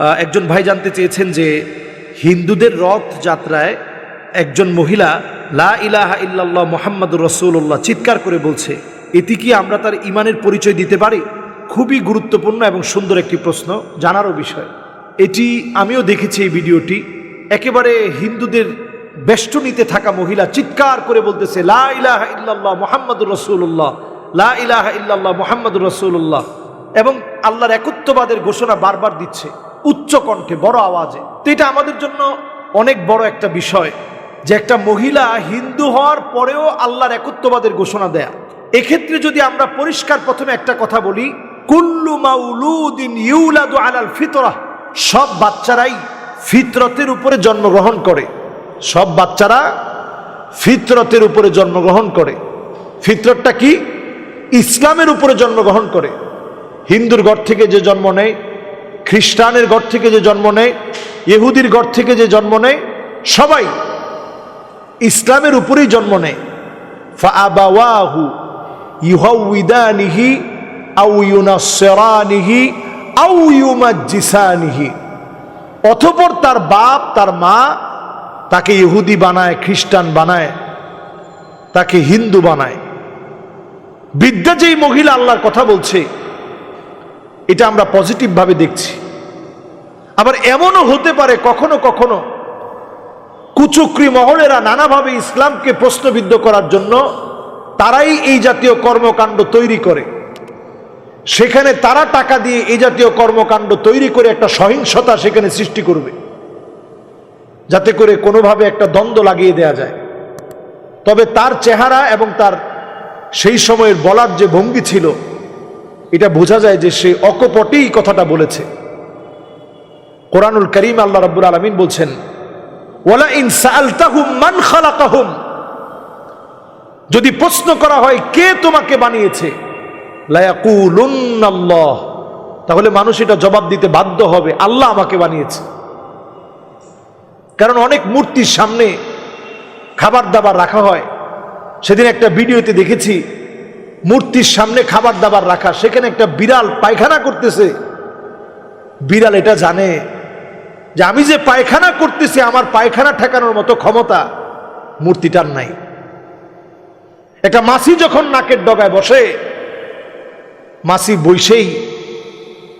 একজন ভাই জানতে চেয়েছেন যে হিন্দুদের রথ যাত্রায় একজন মহিলা, লা ইলাহা ইল্লাল্লাহ মোহাম্মদুর রসুল্লাহ চিৎকার করে বলছে এটি কি আমরা তার ইমানের পরিচয় দিতে পারি? খুবই গুরুত্বপূর্ণ এবং সুন্দর একটি প্রশ্ন, জানারও বিষয়। এটি আমিও দেখেছি এই ভিডিওটি। একেবারে হিন্দুদের বেষ্টনীতে থাকা মহিলা চিৎকার করে বলতেছে, লা ইলাহা ইল্লাল্লাহ মোহাম্মদুর রসুল্লাহ লা ইলাহা ইল্লাল্লাহ মোহাম্মদুর রসুল্লাহ এবং আল্লাহর একত্ববাদের ঘোষণা বারবার দিচ্ছে। উচ্চ কণ্ঠে, বড় আওয়াজে। তো এটা আমাদের জন্য অনেক বড় একটা বিষয় যে একটা মহিলা হিন্দু হওয়ার পরেও আল্লাহর একত্ববাদের ঘোষণা দেয়া। এক্ষেত্রে যদি আমরা পরিষ্কার প্রথমে একটা কথা বলি, কুল্লু মাউলুদিন ইউলাদু আলাল ফিতরাহ। সব বাচ্চারাই ফিতরতের উপরে জন্মগ্রহণ করে। সব বাচ্চারা ফিতরতের উপরে জন্মগ্রহণ করে। ফিতরতটা কি? ইসলামের উপরে জন্মগ্রহণ করে। হিন্দুর ঘর থেকে যে জন্ম নেয় খ্রিস্টানের ঘর থেকে যে জন্ম নেয়, ইহুদির ঘর থেকে যে জন্ম নেয়, সবাই ইসলামের উপরেই জন্ম নেয়। আউ অতঃপর তার বাপ, তার মা তাকে ইহুদি বানায়, খ্রিস্টান বানায়, তাকে হিন্দু বানায়। বিদ্যা যেই মহিলা আল্লাহর কথা বলছে এটা আমরা পজিটিভভাবে দেখছি। আবার এমনও হতে পারে কখনো কখনো কুচুকরি মহলেরা নানাভাবে ইসলামকে প্রশ্নবিদ্ধ করার জন্য তারাই এই জাতীয় কর্মকাণ্ড তৈরি করে। সেখানে তারা টাকা দিয়ে এই জাতীয় কর্মকাণ্ড তৈরি করে একটা সহিংসতা সেখানে সৃষ্টি করবে। যাতে করে কোনোভাবে একটা দ্বন্দ্ব লাগিয়ে দেয়া যায়। তবে তার চেহারা এবং তার সেই সময়ের বলার যে ভঙ্গি ছিল এটা বোঝা যায় যে সে অকপটেই কথাটা বলেছে। কোরআনুল করিম আল্লাহ রাব্বুল আলমিন বলছেন ওয়ালা ইন সাআলতাহুম মান যদি প্রশ্ন করা হয়, কে তোমাকে বানিয়েছে? তাহলে মানুষ এটা জবাব দিতে বাধ্য হবে, আল্লাহ আমাকে বানিয়েছে। কারণ অনেক মূর্তির সামনে খাবার দাবার রাখা হয়। সেদিন একটা ভিডিওতে দেখেছি মূর্তির সামনে খাবার দাবার রাখা, সেখানে একটা বিড়াল পায়খানা করতেছে। বিড়াল এটা জানে যে আমি যে পায়খানা করতেছি, আমার পায়খানা ঠেকানোর মতো ক্ষমতা মূর্তিটার নাই। একটা মাসি যখন নাকের ডগায় বসে, মাসি বইসেই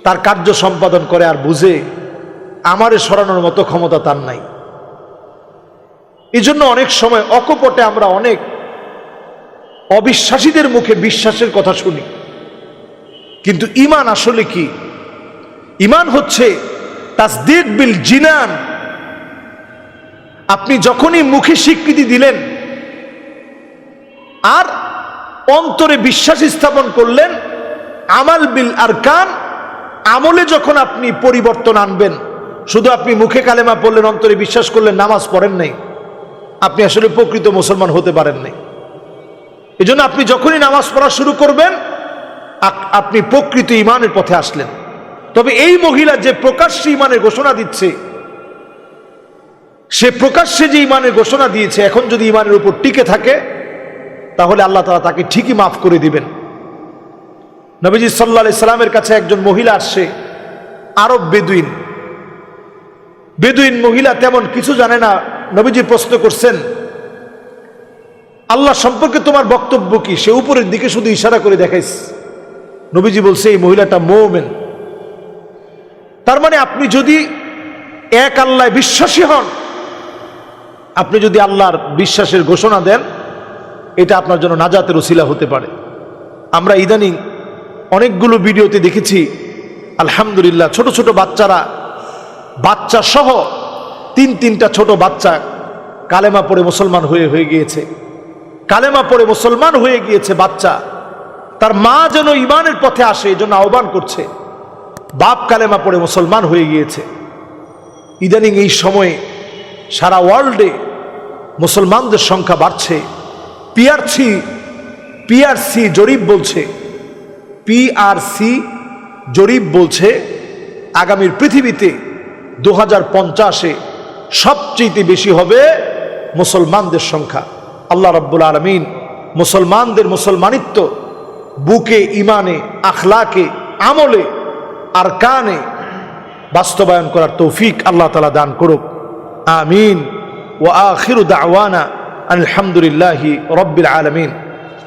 তার কার্য সম্পাদন করে আর বুঝে আমারে সরানোর মতো ক্ষমতা তার নাই। এই অনেক সময় অকপটে আমরা অনেক অবিশ্বাসীদের মুখে বিশ্বাসের কথা শুনি। কিন্তু ইমান আসলে কি? ইমান হচ্ছে তাসদিক বিল জিনান। আপনি যখনই মুখে স্বীকৃতি দিলেন আর অন্তরে বিশ্বাস স্থাপন করলেন, আমাল বিল আর কান আমলে যখন আপনি পরিবর্তন আনবেন, শুধু আপনি মুখে কালেমা পড়লেন, অন্তরে বিশ্বাস করলেন, নামাজ পড়েন নাই। আপনি আসলে প্রকৃত মুসলমান হতে পারেন নাই। এই জন্য আপনি যখনই নামাজ পড়া শুরু করবেন আপনি প্রকৃত ইমানের পথে আসলেন। তবে এই মহিলা যে প্রকাশ্যে ইমানের ঘোষণা দিচ্ছে, সে প্রকাশ্যে যে ইমানের ঘোষণা দিয়েছে, এখন যদি ইমানের উপর টিকে থাকে, তাহলে আল্লাহ তালা তাকে ঠিকই মাফ করে দিবেন। নবীজি সাল্লা সাল্লামের কাছে একজন মহিলা আসছে, আরব বেদুইন। বেদুইন মহিলা তেমন কিছু জানে না, নবীজি প্রশ্ন করছেন আল্লাহ সম্পর্কে তোমার বক্তব্য কি? সে উপরের দিকে শুধু ইশারা করে দেখাইস নবীজি বলছে, এই মহিলাটা মৌমেন। তার মানে আপনি যদি এক আল্লাহ বিশ্বাসী হন, আপনি যদি আল্লাহর বিশ্বাসের ঘোষণা দেন, এটা আপনার জন্য নাজাতের ওসিলা হতে পারে। আমরা ইদানিং অনেকগুলো ভিডিওতে দেখেছি, আলহামদুলিল্লাহ, ছোট ছোট বাচ্চারা বাচ্চা সহ তিন তিনটা ছোট বাচ্চা কালেমা পড়ে মুসলমান হয়ে হয়ে গিয়েছে। কালেমা পড়ে মুসলমান হয়ে গিয়েছে বাচ্চা। তার মা যেন ইমানের পথে আসে এই জন্য আহ্বান করছে। বাপ কালেমা পড়ে মুসলমান হয়ে গিয়েছে। ইদানিং এই সময়ে সারা ওয়ার্ল্ডে মুসলমানদের সংখ্যা বাড়ছে। পিআরসি পিআরসি জরিপ বলছে। পিআরসি জরিপ বলছে, আগামীর পৃথিবীতে দু হাজার পঞ্চাশে সবচেয়ে বেশি হবে মুসলমানদের সংখ্যা। আল্লাহ রব্বুল আলমিন মুসলমানদের মুসলমানিত্ব বুকে ইমানে আখলাকে, আমলে আর কানে বাস্তবায়ন করার তৌফিক আল্লাহ তালা দান করুক। আমিন। ও আখিরু দাওয়ানা আলহামদুলিল্লাহি রব্বিল আলমিন।